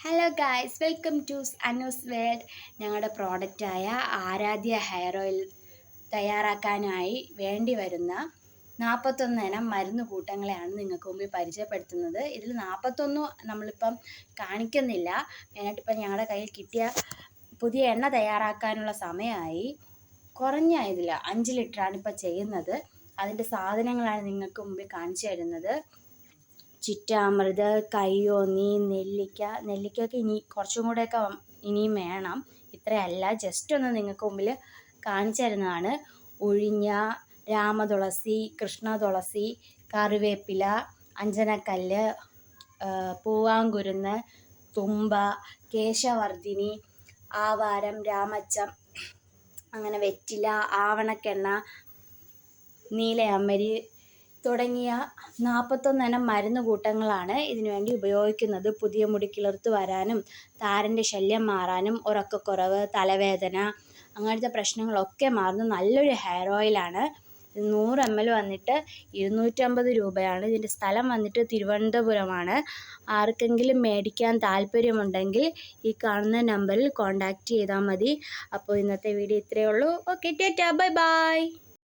Hello guys welcome to Anu's world ഞങ്ങളുടെ പ്രോഡക്റ്റായ Aaradhya hair oil തയ്യാറാക്കാനായി വേണ്ടി വരുന്ന നാൽപ്പത്തൊന്ന് മരുന്ന് കൂട്ടങ്ങളെയാണ് നിങ്ങൾക്ക് മുമ്പിൽ പരിചയപ്പെടുത്തുന്നത്. ഇതിൽ നാൽപ്പത്തൊന്ന് നമ്മളിപ്പം കാണിക്കുന്നില്ല. മെയിനായിട്ട് ഇപ്പം ഞങ്ങളുടെ കയ്യിൽ കിട്ടിയ പുതിയ എണ്ണ തയ്യാറാക്കാനുള്ള സമയമായി. കുറഞ്ഞ ഇതിൽ അഞ്ച് ലിറ്ററാണ് ഇപ്പം ചെയ്യുന്നത്. അതിന്റെ സാധനങ്ങളാണ് നിങ്ങൾക്ക് മുമ്പിൽ കാണിച്ചു തരുന്നത്. ചിറ്റാമൃത് കയ്യോന്നി നെല്ലിക്ക. നെല്ലിക്കയൊക്കെ ഇനി കുറച്ചും കൂടെയൊക്കെ ഇനിയും വേണം. ഇത്രയല്ല. ജസ്റ്റ് ഒന്ന് നിങ്ങൾക്ക് മുമ്പിൽ കാണിച്ചു തരുന്നതാണ്. ഉഴിഞ്ഞ രാമതുളസി കൃഷ്ണ തുളസി കറിവേപ്പില അഞ്ചനക്കല്ല് പൂവാങ്കുരുന്ന് തുമ്പ കേശവർദ്ധിനി ആവാരം രാമച്ചം അങ്ങനെ വെറ്റില ആവണക്കെണ്ണ നീലയമ്മരി തുടങ്ങിയ നാൽപ്പത്തൊന്നിനം മരുന്ന് കൂട്ടങ്ങളാണ് ഇതിനു വേണ്ടി ഉപയോഗിക്കുന്നത്. പുതിയ മുടി കിളിർത്ത് വരാനും താരന്റെ ശല്യം മാറാനും ഉറക്കക്കുറവ് തലവേദന അങ്ങനത്തെ പ്രശ്നങ്ങളൊക്കെ മാറുന്ന നല്ലൊരു ഹെയർ ഓയിലാണ് നൂറ് എം എൽ വന്നിട്ട് ഇരുന്നൂറ്റമ്പത് രൂപയാണ്. ഇതിന്റെ സ്ഥലം വന്നിട്ട് തിരുവനന്തപുരമാണ്. ആർക്കെങ്കിലും മേടിക്കാൻ താല്പര്യമുണ്ടെങ്കിൽ ഈ കാണുന്ന നമ്പറിൽ കോൺടാക്റ്റ് ചെയ്താൽ മതി. അപ്പോൾ ഇന്നത്തെ വീഡിയോ ഇത്രയേ ഉള്ളൂ. Okay tata bye bye